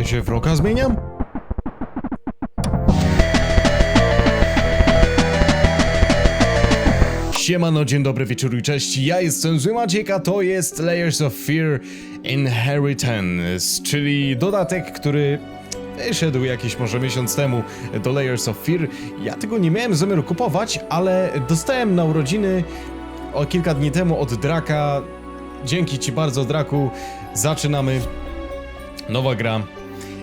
Ja się w roka zmieniam? Siemano, dzień dobry, wieczór i cześć. Ja jestem Zły a to jest Layers of Fear Inheritance, czyli dodatek, który wyszedł jakiś może miesiąc temu do Layers of Fear. Ja tego nie miałem zamiaru kupować, ale dostałem na urodziny o kilka dni temu od Draka. Dzięki ci bardzo, Draku. Zaczynamy. Nowa gra.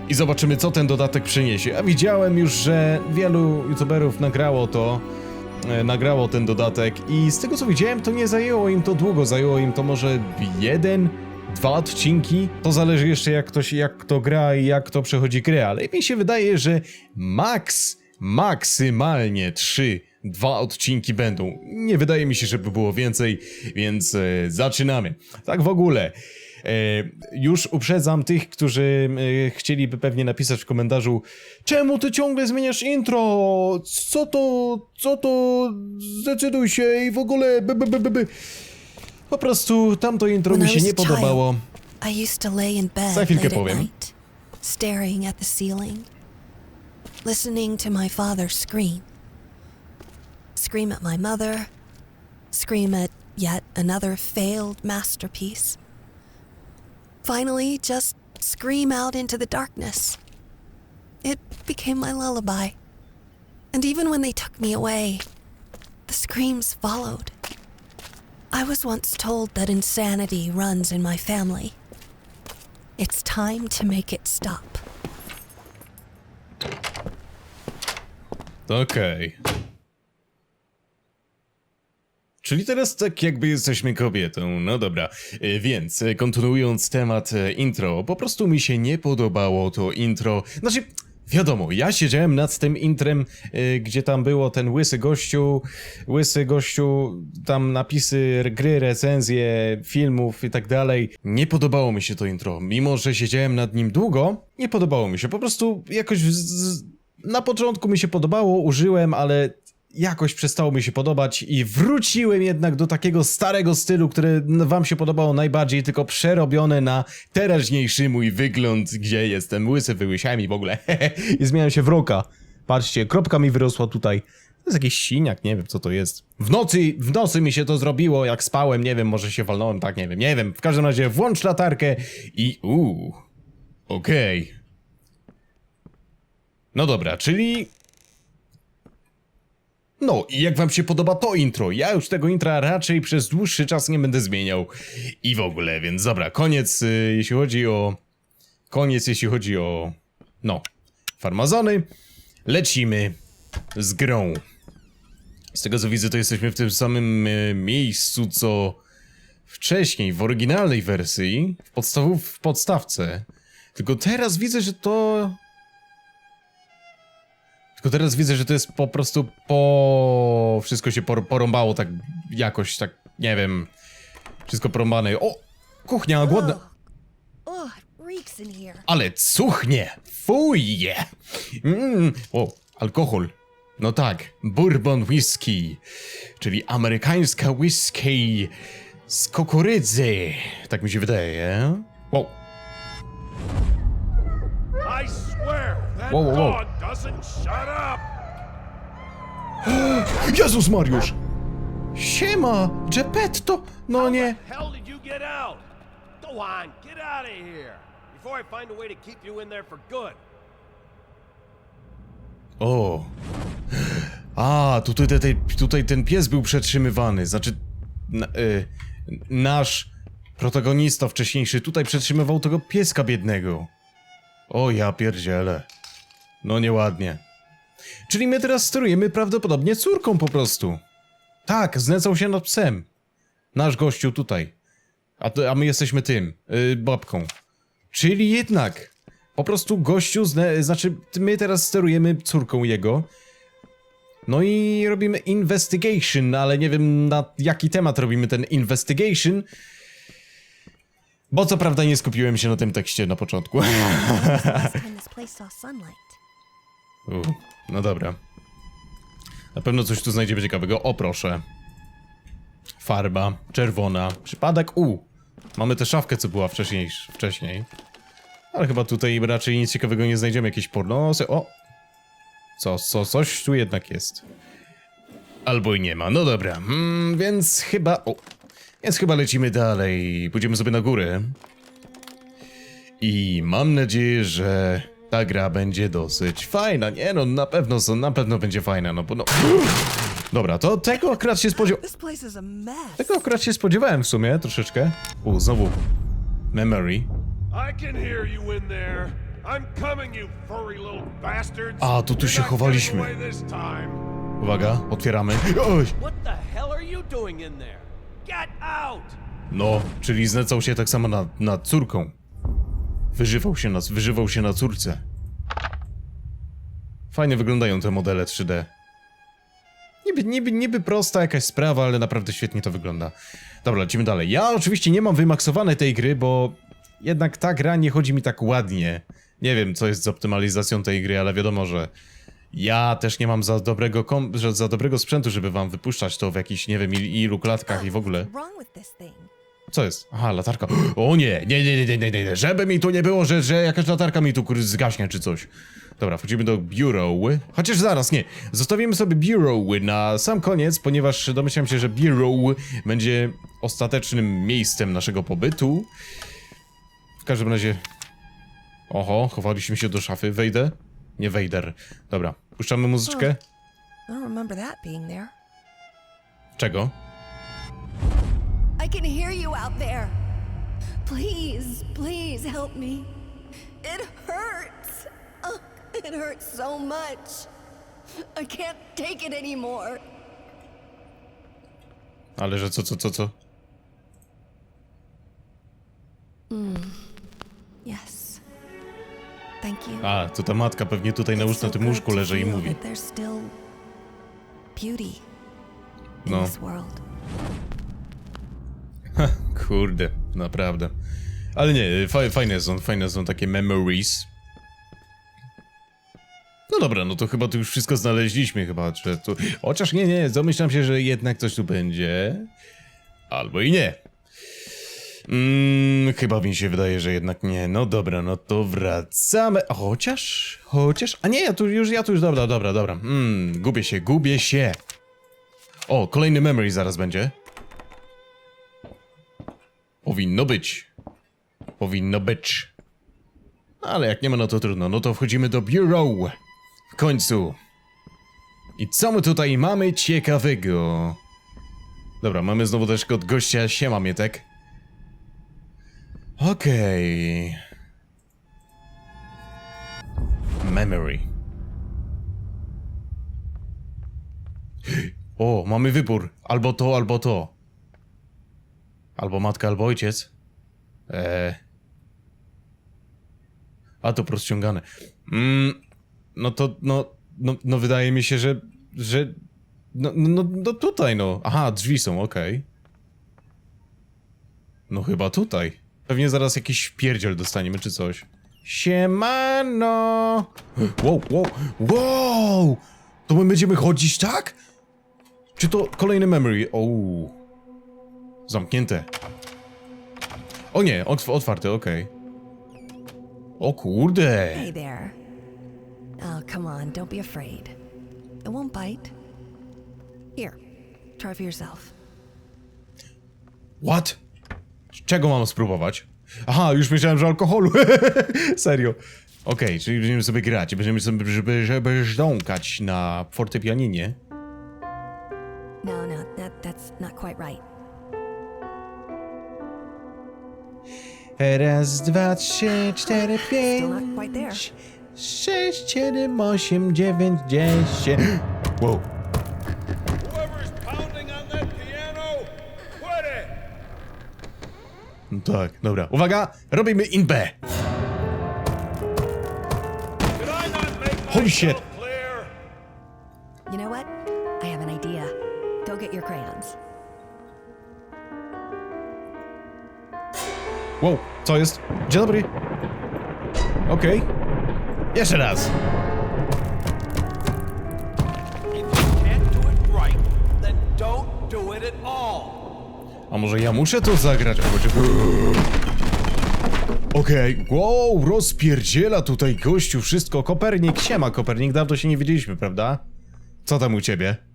I zobaczymy, co ten dodatek przyniesie. Ja widziałem już, że wielu youtuberów nagrało to, e, nagrało ten dodatek i z tego co widziałem, to nie zajęło im to długo, zajęło im to może jeden, dwa odcinki. To zależy jeszcze jak ktoś, jak kto gra i jak kto przechodzi grę, ale mi się wydaje, że max, maksymalnie trzy, dwa odcinki będą. Nie wydaje mi się, żeby było więcej, więc e, zaczynamy. Tak w ogóle. E, już uprzedzam tych, którzy e, chcieliby pewnie napisać w komentarzu Czemu ty ciągle zmieniasz intro? Co to, co to? Zdecyduj się i w ogóle by, by, by, by. Po prostu tamto intro mi się nie podobało. Za chwilkę powiem. staring at the ceiling, listening to my father scream. Scream at my mother, scream at yet another failed masterpiece. Finally, just scream out into the darkness. It became my lullaby. And even when they took me away, the screams followed. I was once told that insanity runs in my family. It's time to make it stop. Okej. Czyli teraz tak jakby jesteśmy kobietą. No dobra, E, więc e, kontynuując temat e, intro, po prostu mi się nie podobało to intro. Znaczy, wiadomo, ja siedziałem nad tym intrem, e, gdzie tam było ten łysy gościu, łysy gościu, tam napisy gry, recenzje, filmów i tak dalej. Nie podobało mi się to intro. Mimo, że siedziałem nad nim długo, nie podobało mi się. Po prostu jakoś z, na początku mi się podobało, użyłem, ale jakoś przestało mi się podobać i wróciłem jednak do takiego starego stylu, który wam się podobało najbardziej, tylko przerobione na teraźniejszy mój wygląd, gdzie jestem łysy, wyłysiałem i w ogóle i zmieniam się w roka. Patrzcie, kropka mi wyrosła tutaj. To jest jakiś siniak, nie wiem co to jest. W nocy, w nocy mi się to zrobiło, jak spałem, nie wiem, może się walnąłem, tak, nie wiem, nie wiem. W każdym razie włącz latarkę i uuu, okej. No dobra, czyli no i jak wam się podoba to intro? Ja już tego intra raczej przez dłuższy czas nie będę zmieniał. I w ogóle, więc dobra, koniec y, jeśli chodzi o... Koniec jeśli chodzi o... No, farmazony. Lecimy z grą. Z tego co widzę, to jesteśmy w tym samym y, miejscu co wcześniej, w oryginalnej wersji, w, podstawów, w podstawce. Tylko teraz widzę, że to tylko teraz widzę, że to jest po prostu po... Wszystko się por porąbało tak jakoś, tak, nie wiem. Wszystko porąbane. O! Kuchnia, głodna. In here. Ale cuchnie! Fuj! Mm. O, alkohol. No tak, bourbon whisky, czyli amerykańska whisky z kukurydzy. Tak mi się wydaje. Wow. Whoa, whoa, whoa. Jezus Mariusz! Siema! Geppetto! No nie! Hell did you get out? Go on, get out of here! Before I find a way to keep you in there for good. O. A, tutaj, tutaj, tutaj ten pies był przetrzymywany. Znaczy, na, y, nasz protagonista wcześniejszy tutaj przetrzymywał tego pieska biednego. O ja pierdziele. No nieładnie. Czyli my teraz sterujemy prawdopodobnie córką po prostu. Tak, znęcał się nad psem. Nasz gościu tutaj. A, to, a my jesteśmy tym, y, babką. Czyli jednak, po prostu gościu, zne, znaczy my teraz sterujemy córką jego. No i robimy investigation, ale nie wiem na jaki temat robimy ten investigation. Bo co prawda nie skupiłem się na tym tekście na początku. No dobra. Na pewno coś tu znajdziemy ciekawego. O proszę. Farba czerwona. Przypadek U. Mamy tę szafkę, co była wcześniej. wcześniej. Ale chyba tutaj raczej nic ciekawego nie znajdziemy. Jakieś pornosy. O! Co, co, coś tu jednak jest. Albo i nie ma. No dobra, mm, więc chyba... O, więc chyba lecimy dalej. Pójdziemy sobie na górę. I mam nadzieję, że ta gra będzie dosyć fajna. Nie no, na pewno, na pewno będzie fajna, no bo no... Dobra, to tego akurat się spodziewałem. Tego akurat się spodziewałem w sumie, troszeczkę. U, znowu. Memory. A, to tu się chowaliśmy. Uwaga, otwieramy. Oj! No, czyli znęcał się tak samo nad, nad córką. Wyżywał się na, wyżywał się na córce. Fajnie wyglądają te modele 3D. Niby, niby, niby prosta jakaś sprawa, ale naprawdę świetnie to wygląda. Dobra, lecimy dalej. Ja oczywiście nie mam wymaksowanej tej gry, bo jednak ta gra nie chodzi mi tak ładnie. Nie wiem, co jest z optymalizacją tej gry, ale wiadomo, że ja też nie mam za dobrego, za dobrego sprzętu, żeby wam wypuszczać to w jakichś, nie wiem, il- ilu klatkach i w ogóle. Co jest? Aha, latarka. O nie, nie, nie, nie, nie, nie, nie. żeby mi tu nie było, że, że jakaś latarka mi tu kur- zgaśnie czy coś. Dobra, wchodzimy do bureau. Chociaż zaraz, nie. Zostawimy sobie bureau na sam koniec, ponieważ domyślam się, że bureau będzie ostatecznym miejscem naszego pobytu. W każdym razie... Oho, chowaliśmy się do szafy. Wejdę? Nie wejdę. Dobra, puszczamy muzyczkę. I don't remember that being there. Czego? I can hear you out there. Please, please help me. It hurts. Ugh, it hurts so much. I can't take it anymore. Ale że co, co, co, co? Yes. Thank you. A, to ta matka pewnie tutaj na, łóż, na tym łóżku leży i mówi. No. Kurde, naprawdę. Ale nie, fa fajne są, fajne są takie memories. No dobra, no to chyba tu już wszystko znaleźliśmy chyba, że tu... Chociaż nie, nie, domyślam się, że jednak coś tu będzie. Albo i nie. Mm, chyba mi się wydaje, że jednak nie. No dobra, no to wracamy. Chociaż, chociaż... A nie, ja tu już, ja tu już, dobra, dobra, dobra. Mm, gubię się, gubię się. O, kolejny memory zaraz będzie. Powinno być. Powinno być. Ale jak nie ma, no to trudno. No to wchodzimy do bureau. W końcu. I co my tutaj mamy ciekawego? Dobra, mamy znowu też od gościa Siema Mietek. Okej. Memory. O, mamy wybór. Albo to, albo to. Albo matka, albo ojciec. Eee. A to rozciągane. Mm, no to, no, no, no wydaje mi się, że, że, no, no, no tutaj, no. Aha, drzwi są, okej. No chyba tutaj. Pewnie zaraz jakiś pierdziel dostaniemy, czy coś. Siemano! Wow, wow, wow! To my będziemy chodzić tak? Czy to kolejny memory? Ouu. Zamknięte. O nie, otw otwarte, okej. O kurde. Hey there. Oh, come on, don't be afraid. It won't bite. Here, try for yourself. What? Czego mam spróbować? Aha, już myślałem, że alkoholu. Serio. Okej, czyli będziemy sobie grać, będziemy sobie, żeby, żeby żdąkać na fortepianinie. No, no, that, that's not quite right. Raz, dwa, trzy, cztery, pięć, sześć, siedem, osiem, dziewięć, dziesięć. Wow. Whoever's pounding on that piano, quit it! No tak, dobra. Uwaga, robimy in B. Holy shit. Wow, co jest? Dzień dobry. Okej. Jeszcze raz. A może ja muszę to zagrać? Okej, wow, rozpierdziela tutaj gościu wszystko. Kopernik, siema Kopernik, dawno się nie widzieliśmy, prawda? Co tam u ciebie?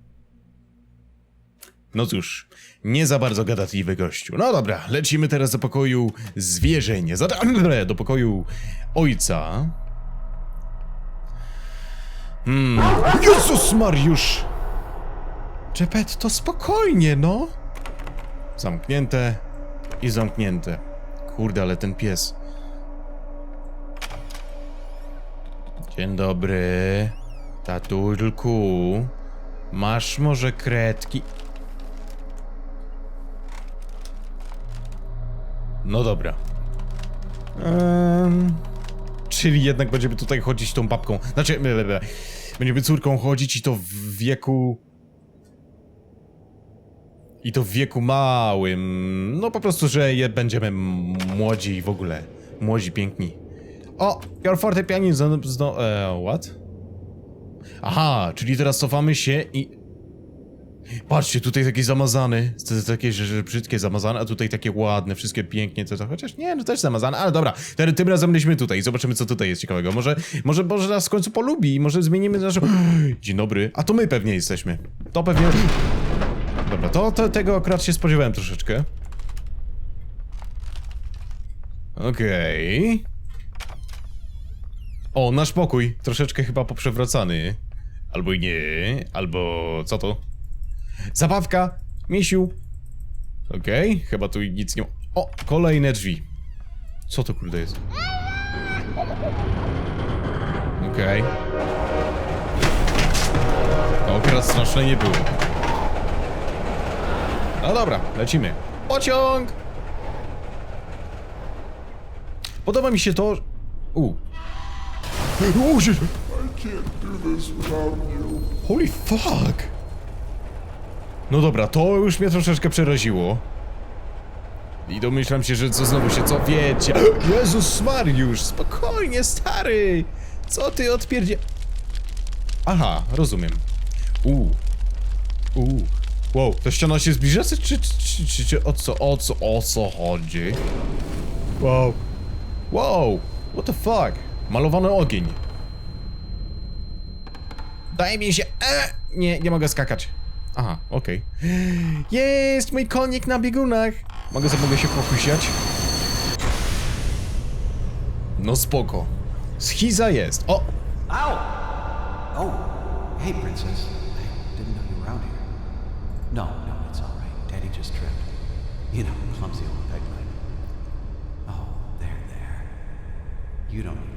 No cóż, nie za bardzo gadatliwy gościu. No dobra, lecimy teraz do pokoju zwierzeń. Zada- do pokoju ojca. Hmm. Jezus Mariusz! Czepet, to spokojnie, no. Zamknięte i zamknięte. Kurde, ale ten pies. Dzień dobry. Tatulku. Masz może kredki? No dobra. Czyli jednak będziemy tutaj chodzić tą babką. Znaczy, będziemy córką chodzić i to w wieku. I to w wieku małym. No po prostu, że je będziemy młodzi i w ogóle. Młodzi, piękni. O, your fortepianin zno... zno e, what? Aha, czyli teraz cofamy się i... Patrzcie, tutaj to jest takie, że brzydkie zamazane, a tutaj takie ładne, wszystkie pięknie, to, to chociaż nie, no też zamazane, ale dobra, tym, tym razem byliśmy tutaj, zobaczymy co tutaj jest ciekawego, może, może, może nas w końcu polubi, może zmienimy naszą... Dzień dobry, a to my pewnie jesteśmy, to pewnie... Dobra, to, to tego akurat się spodziewałem troszeczkę. Okej. O, nasz pokój, troszeczkę chyba poprzewracany. Albo i nie, albo co to? Zabawka, misiu. Okej, chyba tu nic nie ma. O, kolejne drzwi. Co to kurde jest? Okej. To akurat straszne nie było. No dobra, lecimy. Pociąg! Podoba mi się to... U. U, się... Holy fuck! No dobra, to już mnie troszeczkę przeraziło. I domyślam się, że co znowu się co wiecie. Jezus Mariusz, spokojnie, stary! Co ty odpierdzie... Aha, rozumiem. U. U. Wow, ta ściana się zbliża, czy, czy, czy, czy, czy o co, o co, o co chodzi? Wow. Wow, what the fuck? Malowany ogień. Daj mi się... E! Nie, nie mogę skakać. Aha, okej. Jest mój konik na biegunach. Mogę sobie mogę się pokusiać? No spoko. Schiza jest. O! Ow! Oh, hey, Princess. I didn't know you were here. No, no, it's all right. Daddy just tripped. You know, clumsy old peg leg. Oh, there, there. You don't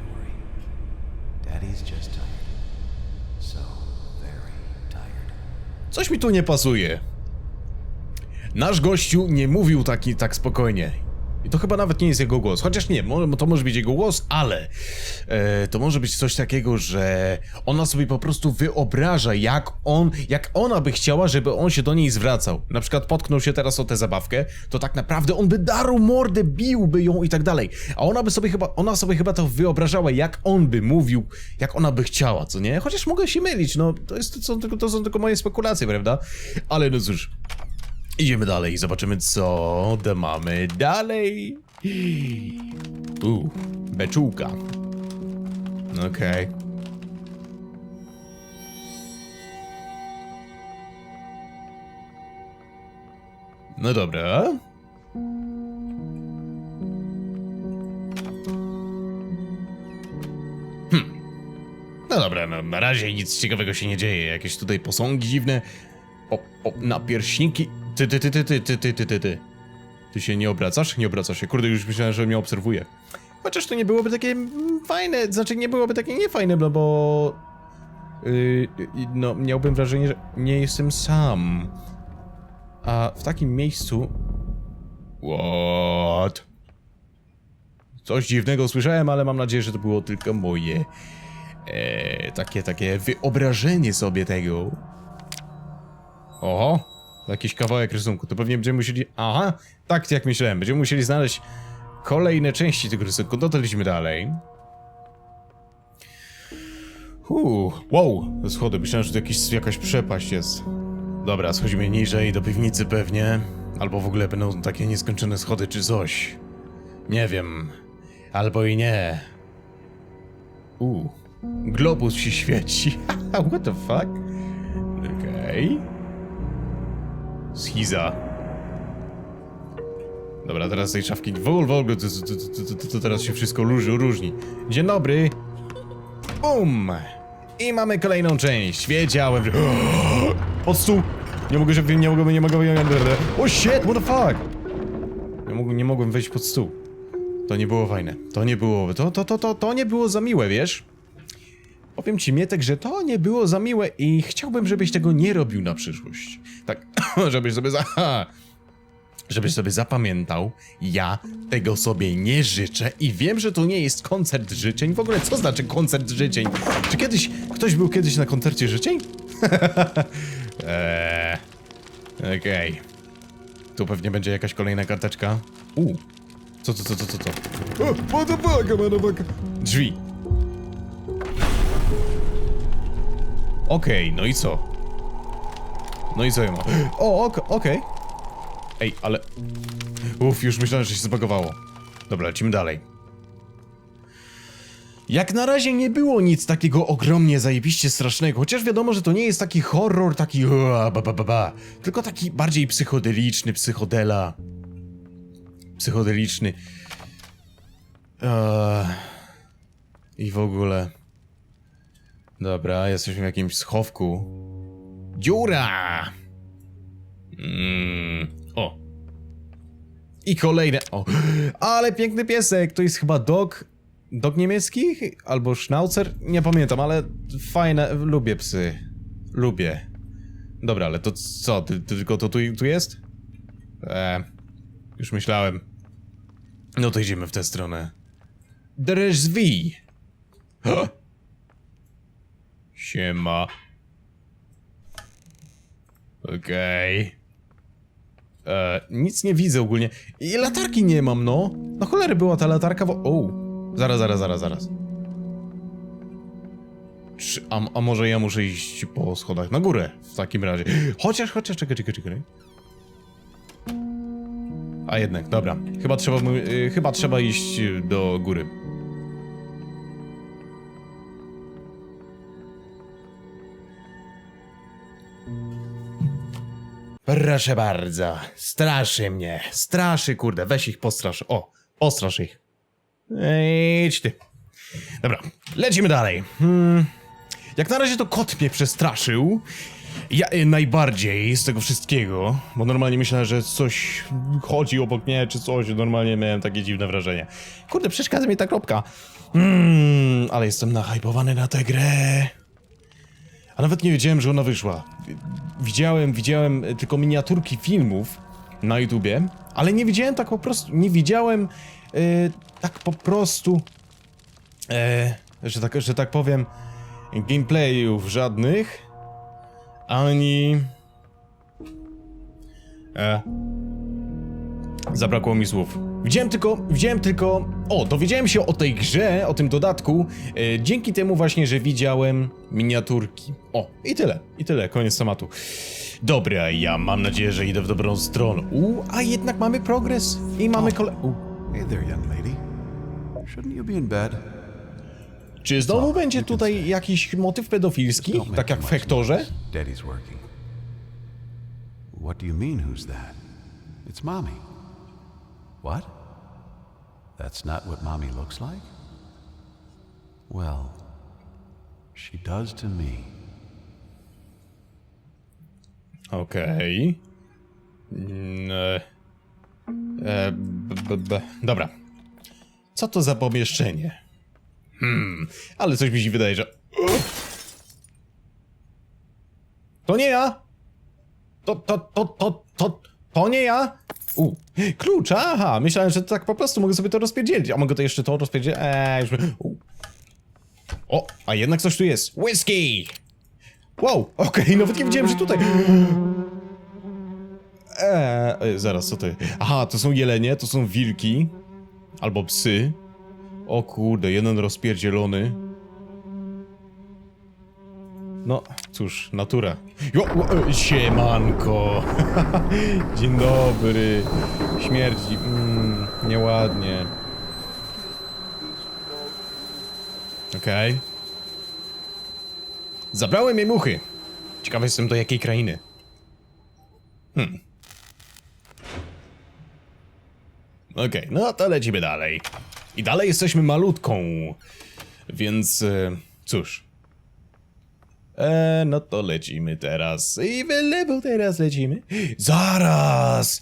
Coś mi tu nie pasuje. Nasz gościu nie mówił taki, tak spokojnie. I to chyba nawet nie jest jego głos. Chociaż nie, to może być jego głos, ale e, to może być coś takiego, że ona sobie po prostu wyobraża, jak on, jak ona by chciała, żeby on się do niej zwracał. Na przykład potknął się teraz o tę zabawkę, to tak naprawdę on by darł mordę, biłby ją i tak dalej. A ona by sobie chyba, ona sobie chyba to wyobrażała, jak on by mówił, jak ona by chciała, co nie? Chociaż mogę się mylić, no to, jest, to, są, tylko, to są tylko moje spekulacje, prawda? Ale no cóż. Idziemy dalej i zobaczymy, co da mamy dalej. U, beczułka. Okej. No dobra. Hmm. No dobra, no, na razie nic ciekawego się nie dzieje. Jakieś tutaj posągi dziwne. O, o, napierśniki. Ty, ty, ty, ty, ty, ty, ty, ty, ty, ty. Ty się nie obracasz? Nie obracasz się. Kurde, już myślałem, że mnie obserwuje. Chociaż to nie byłoby takie fajne, znaczy nie byłoby takie niefajne, no bo... Yy, no, miałbym wrażenie, że nie jestem sam. A w takim miejscu... What? Coś dziwnego słyszałem, ale mam nadzieję, że to było tylko moje... E, takie, takie wyobrażenie sobie tego. Oho, jakiś kawałek rysunku. To pewnie będziemy musieli. Aha, tak jak myślałem. Będziemy musieli znaleźć kolejne części tego rysunku. Lecimy dalej. Uuu, wow, schody. Myślałem, że to jakiś, jakaś przepaść jest. Dobra, schodzimy niżej do piwnicy pewnie. Albo w ogóle będą takie nieskończone schody czy coś. Nie wiem. Albo i nie. U. Globus się świeci. What the fuck? Okej. Schiza. Dobra, teraz tej szafki. W ogóle, to, teraz się wszystko różni. Dzień dobry. Bum! I mamy kolejną część. Wiedziałem, że... Pod stół! Nie mogę, żeby nie mogę, nie mogę... O shit, what the fuck? Nie mogłem, nie mogłem wejść pod stół. To nie było fajne. To nie było, to, to, to, to, to nie było za miłe, wiesz? Powiem ci, Mietek, że to nie było za miłe i chciałbym, żebyś tego nie robił na przyszłość. Tak, żebyś sobie za... Żebyś sobie zapamiętał, ja tego sobie nie życzę i wiem, że to nie jest koncert życzeń. W ogóle, co znaczy koncert życzeń? Czy kiedyś, ktoś był kiedyś na koncercie życzeń? eee, Okej. Tu pewnie będzie jakaś kolejna karteczka. U. Co, co, co, co, co, co? O, motherfucker, motherfucker. Drzwi. Okej, no i co? No i co ja mam? O, ok- okej. Ej, ale... Uff, już myślałem, że się zbagowało. Dobra, lecimy dalej. Jak na razie nie było nic takiego ogromnie zajebiście strasznego, chociaż wiadomo, że to nie jest taki horror, taki ua, ba, ba, ba, ba, tylko taki bardziej psychodeliczny, psychodela. Psychodeliczny. Eee, I w ogóle... Dobra, jesteśmy w jakimś schowku. Dziura! Mm, o. I kolejne. O. Ale piękny piesek. To jest chyba dog. Dog niemiecki? Albo schnauzer? Nie pamiętam, ale fajne. Lubię psy. Lubię. Dobra, ale to co? Ty, ty, tylko to tu, tu jest? Eee, już myślałem. No to idziemy w tę stronę. Drzwi. Siema. Okej. E, nic nie widzę ogólnie. I latarki nie mam, no. No cholery była ta latarka, bo... O, zaraz, zaraz, zaraz, zaraz. Czy, a, a może ja muszę iść po schodach na górę w takim razie? Chociaż, chociaż, czekaj, czekaj, czekaj. A jednak, dobra. Chyba trzeba, y, chyba trzeba iść do góry. Proszę bardzo, straszy mnie, straszy, kurde, weź ich postrasz, o, postrasz ich. Idź ty. Dobra, lecimy dalej. Hmm. Jak na razie to kot mnie przestraszył. Ja y, najbardziej z tego wszystkiego, bo normalnie myślałem, że coś chodzi obok mnie, czy coś, normalnie miałem takie dziwne wrażenie. Kurde, przeszkadza mi ta kropka. Hmm, ale jestem nahypowany na tę grę. A nawet nie wiedziałem, że ona wyszła. Widziałem, widziałem e, tylko miniaturki filmów na YouTubie, ale nie widziałem tak po prostu, nie widziałem e, tak po prostu, e, że, tak, że tak powiem, gameplayów żadnych, ani... E, Zabrakło mi słów. Widziałem tylko, widziałem tylko, o, dowiedziałem się o tej grze, o tym dodatku, e, dzięki temu właśnie, że widziałem miniaturki. O, i tyle, i tyle, koniec tematu. Dobra, ja mam nadzieję, że idę w dobrą stronę. U, a jednak mamy progres i mamy kole... U. Hey there, young lady. Shouldn't you be in bed? Czy znowu będzie tutaj jakiś motyw pedofilski, tak jak w Hektorze? Daddy's working. What do you mean, who's that? It's mommy. What? That's not what mommy looks like? Well, she does to me. Okej. Mm, e, e, b, b. Dobra. Co to za pomieszczenie? Hmm, ale coś mi się wydaje, że... To nie ja! To, to, to, to, to, to nie ja! U, klucz, aha, myślałem, że tak po prostu mogę sobie to rozpierdzielić. A mogę to jeszcze to rozpierdzielić? Eee, już... U. O, a jednak coś tu jest. Whisky! Wow, okej, nawet nie wiedziałem, że tutaj... Eee, zaraz, co to jest? Aha, to są jelenie, to są wilki. Albo psy. O kurde, jeden rozpierdzielony. No, cóż, natura. Jo, e, siemanko. Dzień dobry. Śmierdzi. Mm, nieładnie. Okej. Zabrałem jej muchy. Ciekawy jestem do jakiej krainy. Hmm. Okej, no to lecimy dalej. I dalej jesteśmy malutką. Więc e, cóż. E, no to lecimy teraz. I w teraz lecimy. Zaraz!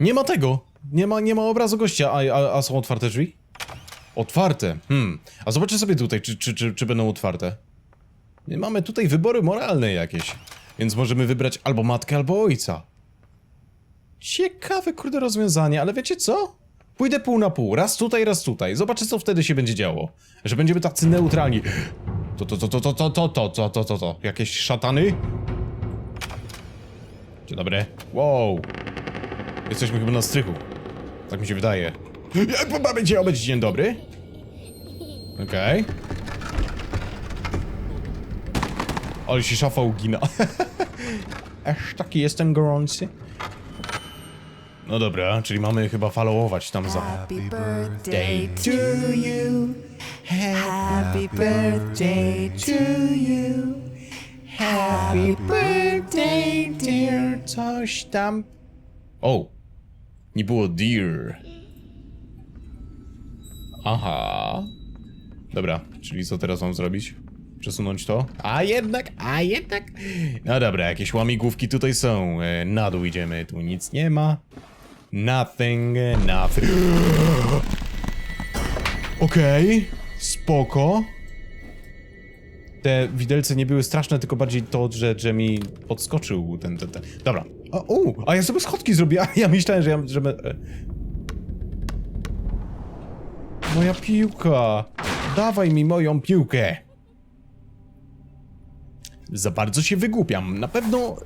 Nie ma tego. Nie ma, nie ma obrazu gościa. A, a, a są otwarte drzwi? Otwarte. Hmm. A zobaczę sobie tutaj, czy, czy, czy, czy będą otwarte. Nie mamy tutaj wybory moralne jakieś. Więc możemy wybrać albo matkę, albo ojca. Ciekawe, kurde, rozwiązanie, ale wiecie co? Pójdę pół na pół, raz tutaj, raz tutaj. Zobaczę, co wtedy się będzie działo. Że będziemy tacy neutralni. To, to, to, to, to, to, to, to, to, to, to, to. Jakieś szatany? Dzień dobry. Wow. Jesteśmy chyba na strychu. Tak mi się wydaje. Ja, bo Będzie dzień dobry. Okej. Ale się szafa ugina. Aż taki jestem gorący. No dobra, czyli mamy chyba followować tam za... Happy birthday to you. Happy birthday to you. Happy birthday, dear. Coś tam... O! Nie było dear. Aha. Dobra, czyli co teraz mam zrobić? Przesunąć to? A jednak, a jednak. No dobra, jakieś łamigłówki tutaj są. E, na dół idziemy, tu nic nie ma. Nothing, nothing. Okej, spoko. Te widelce nie były straszne, tylko bardziej to, że, mi podskoczył ten, ten, ten. Dobra. A, u, a ja sobie schodki zrobię, a ja myślałem, że ja... Że... be- e. Moja piłka. Dawaj mi moją piłkę. Za bardzo się wygłupiam. Na pewno...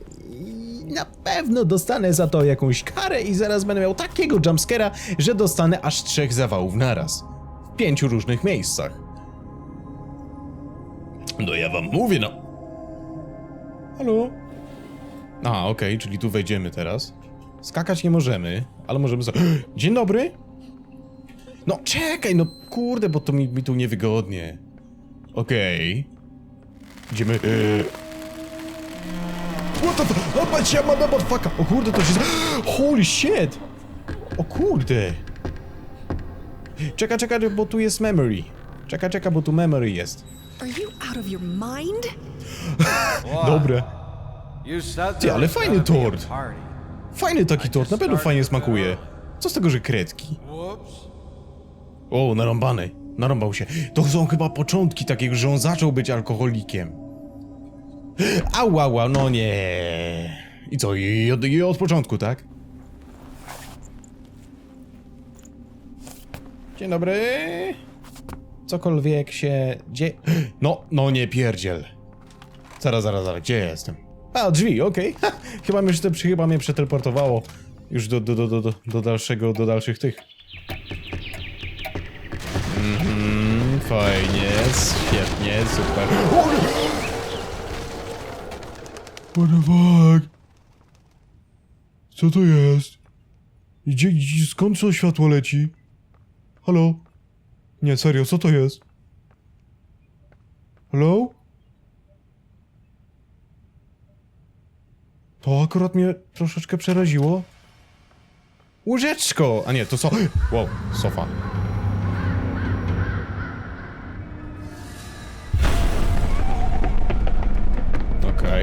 Na pewno dostanę za to jakąś karę i zaraz będę miał takiego jumpscare'a, że dostanę aż trzech zawałów naraz. W pięciu różnych miejscach. No ja wam mówię, no. Halo? A, okej, czyli tu wejdziemy teraz. Skakać nie możemy, ale możemy za... Dzień dobry? No czekaj, no kurde, bo to mi, mi tu niewygodnie. Okej. Idziemy... Yy... What the fuck? O, patrz, ja mam motherfucker! O kurde, to się... z- Holy shit! O kurde! Czekaj, czekaj, bo tu jest memory. Czekaj, czekaj, bo tu memory jest. Are you out of your mind? Dobre. Ty, ale fajny tort. Fajny taki tort, na pewno fajnie smakuje. Co z tego, że kredki? O, narąbany. Narąbał się. To są chyba początki takiego, że on zaczął być alkoholikiem. Ała, ała, no nie. I co, i od, i od początku, tak? Dzień dobry. Cokolwiek się dzieje... No, no nie pierdziel. Zaraz, zaraz, zaraz, gdzie ja jestem? A, drzwi, okej. Ha, Chyba mnie, chyba mnie przeteleportowało już do, do, do, do, do dalszego, do dalszych tych. Mhm, fajnie, świetnie, super. What the fuck? Co to jest? Gdzie, gdzie, skąd to światło leci? Halo? Nie, serio, co to jest? Halo? To akurat mnie troszeczkę przeraziło. Łóżeczko! A nie, to so... Wow, sofa.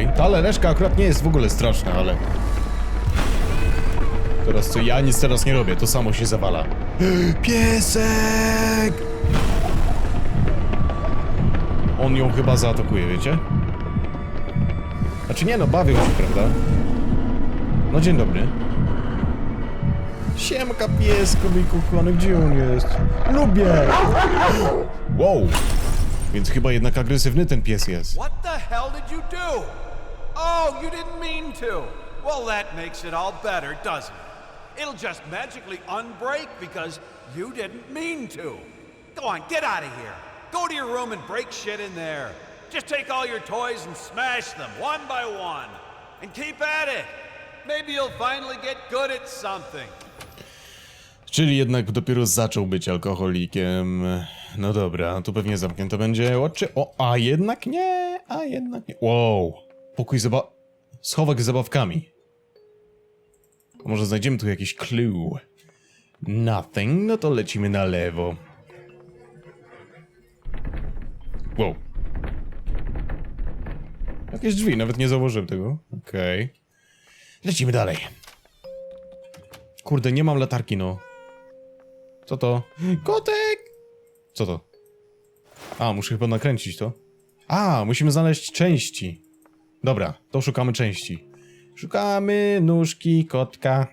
Okej. Ta laleczka akurat nie jest w ogóle straszna, ale... Teraz co ja nic teraz nie robię, to samo się zawala. Piesek! On ją chyba zaatakuje, wiecie? Znaczy nie no, bawią się, prawda? No dzień dobry. Siemka piesku, mój kochany, gdzie on jest? Lubię! Wow! Więc chyba jednak agresywny ten pies jest. What the hell did you do? Oh, you didn't mean to. Well, that makes it all better, doesn't it? It'll just magically unbreak because you didn't mean to. Go on, get out of here. Go to your room and break shit in there. Just take all your toys and smash them one by one. And keep at it. Maybe you'll finally get good at something. Czyli jednak dopiero zaczął być alkoholikiem. No dobra, tu pewnie zamknięte będzie oczy. O, a jednak nie, a jednak nie. Wow, pokój zaba... Schowek z zabawkami. Może znajdziemy tu jakiś clue? Nothing, no to lecimy na lewo. Wow. Jakieś drzwi, nawet nie zauważyłem tego. Okej. Lecimy dalej. Kurde, nie mam latarki, no. Co to? Kotek! Co to? A, muszę chyba nakręcić to. A, musimy znaleźć części. Dobra, to szukamy części. Szukamy nóżki kotka.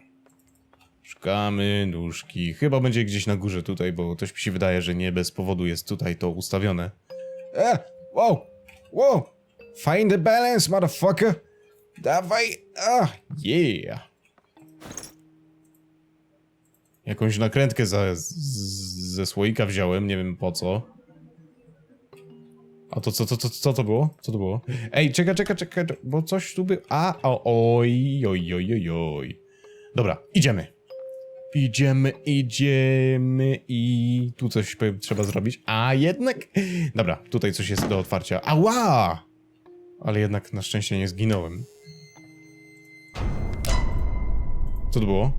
Szukamy nóżki. Chyba będzie gdzieś na górze tutaj, bo coś mi się wydaje, że nie bez powodu jest tutaj to ustawione. E, wow, wow. Find the balance, motherfucker. Dawaj, a, yeah. Jakąś nakrętkę za, z, ze słoika wziąłem, nie wiem po co. A to co, co, co, co to było? Co to było? Ej, czekaj, czekaj, czekaj, bo coś tu było. A, o, oj, oj, oj, oj, oj. Dobra, idziemy. Idziemy, idziemy i tu coś trzeba zrobić. A jednak. Dobra, tutaj coś jest do otwarcia. Ała! Ale jednak na szczęście nie zginąłem. Co to było?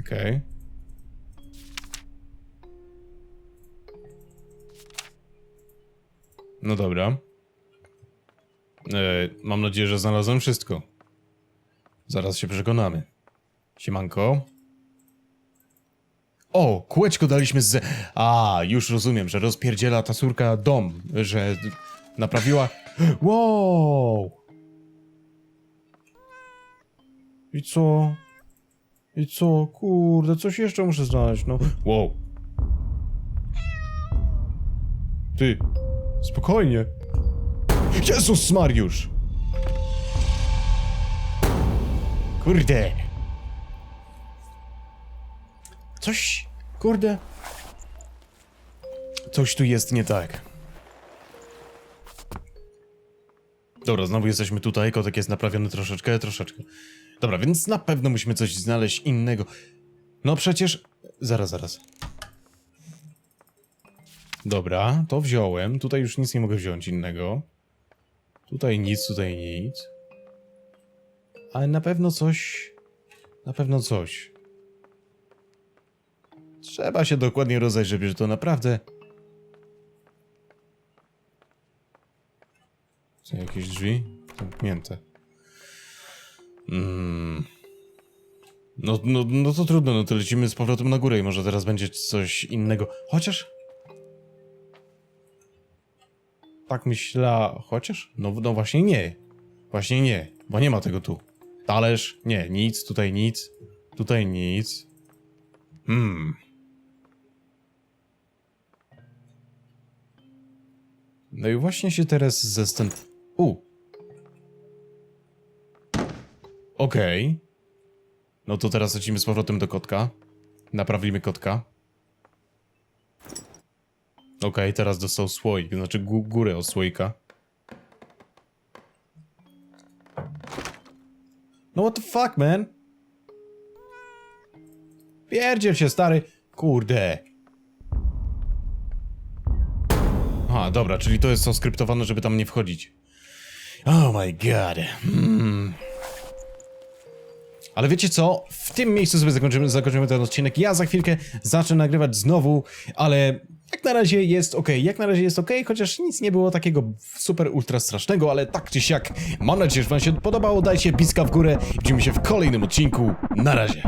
Okej. No dobra. E, mam nadzieję, że znalazłem wszystko. Zaraz się przekonamy. Siemanko. O, kółeczko daliśmy z... A, już rozumiem, że rozpierdziela ta córka dom, że naprawiła... Wow! I co? I co? Kurde, coś jeszcze muszę znaleźć, no. Wow. Ty, spokojnie. Jezus Mariusz! Kurde. Coś, kurde. Coś tu jest nie tak. Dobra, znowu jesteśmy tutaj, kotek jest naprawiony troszeczkę, troszeczkę. Dobra, więc na pewno musimy coś znaleźć innego. No przecież... Zaraz, zaraz. Dobra, to wziąłem. Tutaj już nic nie mogę wziąć innego. Tutaj nic, tutaj nic. Ale na pewno coś... Na pewno coś. Trzeba się dokładnie rozejrzeć, że to naprawdę... Są jakieś drzwi? Zamknięte. Mm. No, no, no to trudno, no to lecimy z powrotem na górę i może teraz będzie coś innego. Chociaż... Tak myśla... Chociaż? No, no właśnie nie. Właśnie nie, bo nie ma tego tu. Talerz? Nie, nic, tutaj nic. Tutaj nic. Hmm. No i właśnie się teraz zastanawiam... U. Okej. No to teraz lecimy z powrotem do kotka. Naprawimy kotka. Okej, teraz dostał słoik, znaczy gó- górę od słoika. No what the fuck, man? Pierdziel się, stary. Kurde. A, dobra, czyli to jest skryptowane, żeby tam nie wchodzić. Oh my god. Hmm. Ale wiecie co? W tym miejscu sobie zakończymy, zakończymy ten odcinek. Ja za chwilkę zacznę nagrywać znowu, ale jak na razie jest ok. Jak na razie jest ok, chociaż nic nie było takiego super ultra strasznego, ale tak czy siak. Mam nadzieję, że Wam się podobało. Dajcie piska w górę. Widzimy się w kolejnym odcinku. Na razie.